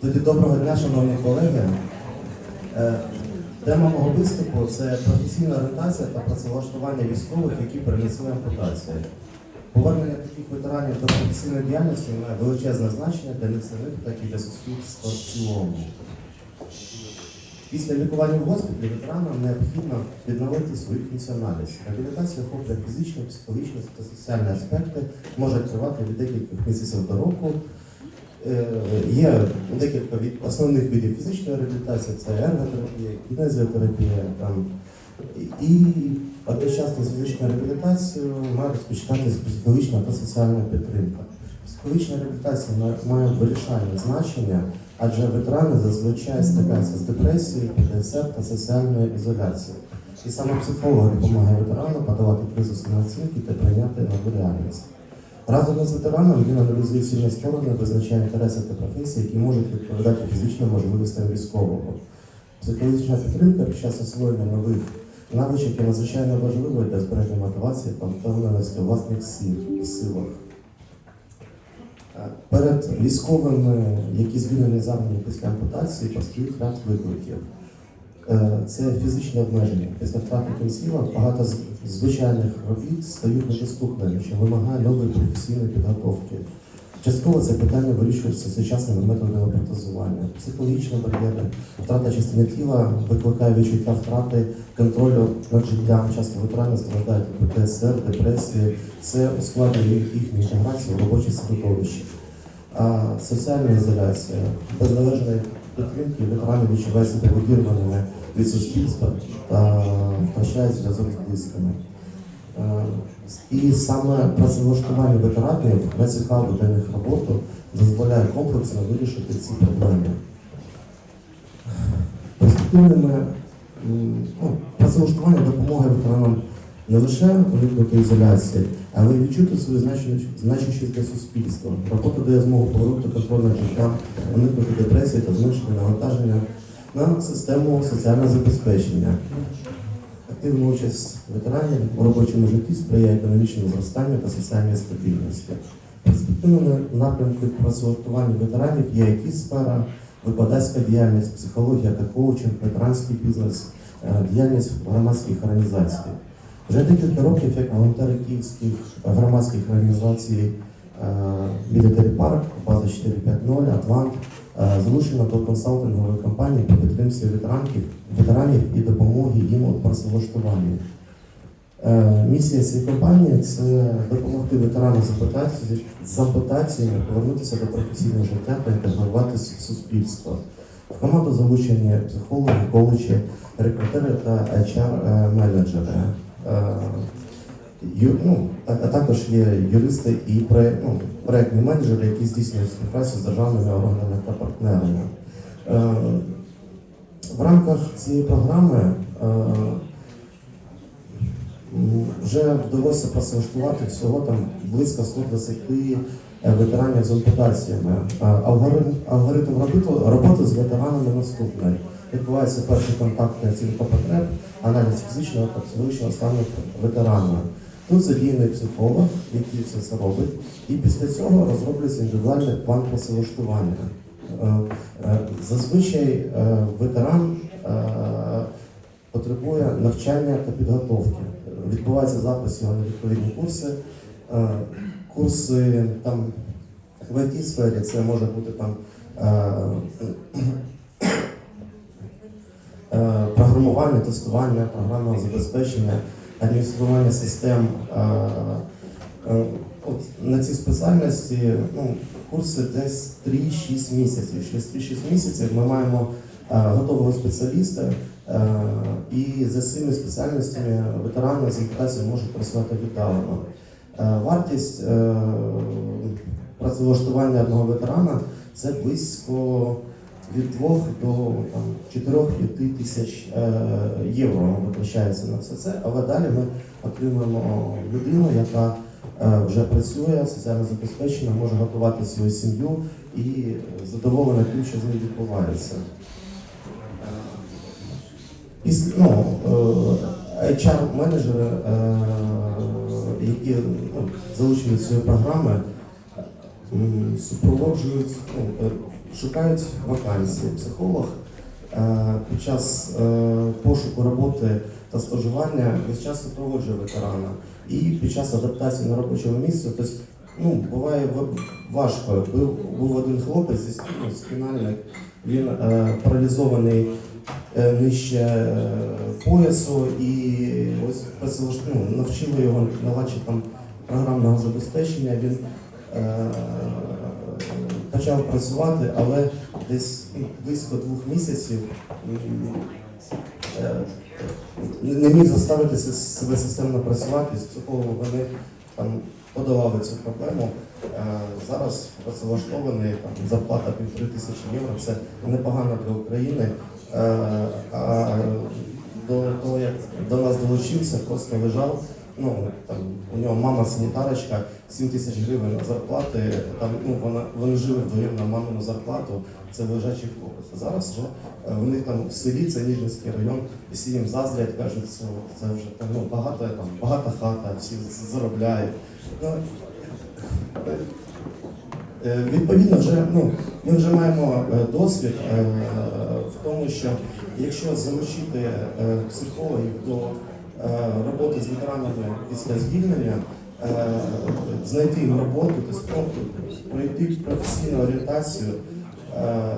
Тоді доброго дня, шановні колеги. Е, Тема мого виступу це професійна орієнтація та працевлаштування військових, які перенесли ампутацію. Повернення таких ветеранів до професійної діяльності має величезне значення для них самих, так і для суспільства в цілому. Після лікування в госпіталі ветеранам необхідно відновити свою функціональність. Реабілітація охоплює фізичні, психологічні та соціальні аспекти, може тривати від декількох місяців до року. Е, Є декілька від основних видів фізичної реабілітації, це ерготерапія, кінезіотерапія. Там. І одночасно з фізичною реабілітацією має розпочинатися психологічна та соціальна підтримка. Психологічна реабілітація має- вирішальне значення, адже ветерани зазвичай стикаються з депресією, ПТСР та соціальною ізоляцією. І саме психолог допомагає ветерану подавати кризу самооцінки та прийняти нову реальність. Разом із ветераном він аналізує сильні сторони, визначає інтереси та професії, які можуть відповідати фізичним можливостям військового. Психологічна підтримка під час освоєння нових навичок є надзвичайно важливою для збереження мотивації та впевненості власних сил- силах. Е, Перед військовими, які звільнені з армії після ампутації, постають ряд викликів. Е, Це фізичне обмеження. Після втрати кінцівок багато звичайних робіт стають недоступними, що вимагає нової професійної підготовки. Частково це питання вирішується сучасними методами протезування. Психологічні бар'єри, втрата частини тіла викликає відчуття втрати контролю над життям. Часто ветерани страдають ПТСР, депресії. Це ускладнює їхню інтеграцію в робоче середовище. А соціальна ізоляція, без належної підтримки ветерани відчувають себе відірваними від суспільства та втрачають зв'язок з близькими. Е, І саме працевлаштування ветеранів на цікаву для них роботу дозволяє комплексно вирішити ці проблеми. Перспективними ну, працевлаштування допомагає ветеранам не лише уникнути ізоляції, але й відчути свою значущість для суспільства. Робота дає змогу повернути контроль над життям, уникнути депресії та зменшити навантаження на систему соціального забезпечення. Активна участь ветеранів у робочому житті сприяє економічному зростанню та соціальній стабільності. Перспективними напрямками працевлаштування ветеранів є it сфера, викладацька діяльність, психологія та коучинг, ветеранський бізнес, е, діяльність громадських організацій. Вже декілька років як волонтери київських громадських організацій Military Park, база 450, Атлант е, залучено до консалтингової кампанії по підтримці ветеранів, ветеранів і допомоги їм у працевлаштуванні. Е, Місія цієї компанії це допомогти ветеранам з ампутацією- повернутися до професійного життя та інтегруватися в суспільство. В команду залучені психологи, коучі, рекрутери та HR-менеджери. Е, Ю- ну, а а також є юристи і проє- ну, проєктні менеджери, які здійснюють співпрацю з державними органами та партнерами. Е, В рамках цієї програми е, вже вдалося працевлаштувати всього там близько 120 е, ветеранів з ампутаціями. Алгоритм, роботи з ветеранами наступний. Відбувається перший контактний оцінка потреб, аналіз фізичного та психологічного стану ветерана. Тут задіяний психолог, який все це робить, і після цього розроблюється індивідуальний план працевлаштування. Е, е, Зазвичай е, ветеран потребує навчання та підготовки. Відбувається запис його на відповідні курси. Курси там в it сфері це може бути там програмування, тестування, програмного забезпечення, адміністрування систем. е, е, От на ці спеціальності ну, курси десь 3-6 місяців. Через 3-6 місяців ми маємо е, готового спеціаліста, е, і за цими спеціальностями ветерани з ампутацією можуть працювати віддалено. Е, Вартість е, працевлаштування одного ветерана це близько від 2 до 4-5 тисяч е, євро витрачається на все це, але далі ми отримуємо людину, яка е, вже працює, соціально забезпечена, може готувати свою сім'ю і задоволена тим, що з нею відбувається. Після, ну, е, HR-менеджери, які ну, залучені до цієї програми, супроводжують, ну, е, шукають вакансії. Психолог е, під час е, пошуку роботи та стажування весь час супроводжує ветерана. І під час адаптації на робочому місці, тобто, ну, буває важко. Був, був один хлопець зі ну, спінальник, він паралізований нижче поясу, і ось ну, навчили його наладчик там програмного забезпечення. Він почав працювати, але десь ну, близько двох місяців е, не не міг заставити себе системно працювати. З психологом вони там подолали цю проблему. Е, Зараз працевлаштований там зарплата півтори тисячі євро. Це непогано для України. Е, А до того, як до нас долучився, просто лежав. Ну там у нього мама санітарочка, 7 тисяч гривень на зарплати. Там ну вона вони жили вдвоєм на мамину зарплату. Це лежачий хлопець. А зараз вже е, вони там в селі, це Ніжинський район, і всі їм заздрять, кажуть, це, це вже там ну, багато там багата хата, всі заробляють. Ну, е, Е, Відповідно, вже ну ми вже маємо е, досвід е, в тому, що якщо залучити е, психологів до е, роботи з ветеранами після звільнення, е, знайти їм роботу, тобто пройти професійну орієнтацію, е,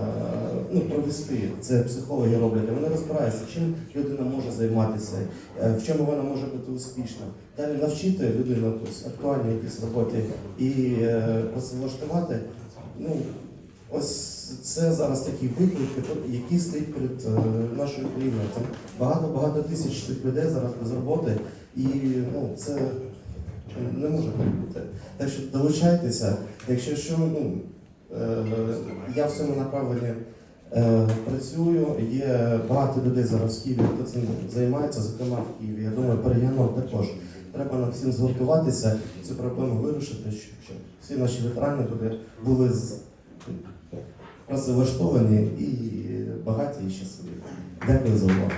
ну провести це психологи роблять. Вони розбираються, чим людина може займатися, е, в чому вона може бути успішна. Далі навчити людину актуальній якісь роботі і е, працевлаштувати. Ну, ось це зараз такий виклик, який- який стоїть перед е, нашою країною. Там багато-багато тисяч цих людей зараз без роботи, і ну, це не може бути. Так що долучайтеся, якщо що, ну, е, я в цьому направленні е, працюю. Є багато людей зараз в Києві, хто цим займається, зокрема в Києві. Я думаю, переяно також. Треба нам всім згуртуватися, цю проблему вирішити, щоб, всі наші ветерани були, були з, працевлаштовані і багаті і щасливі. Дякую за увагу.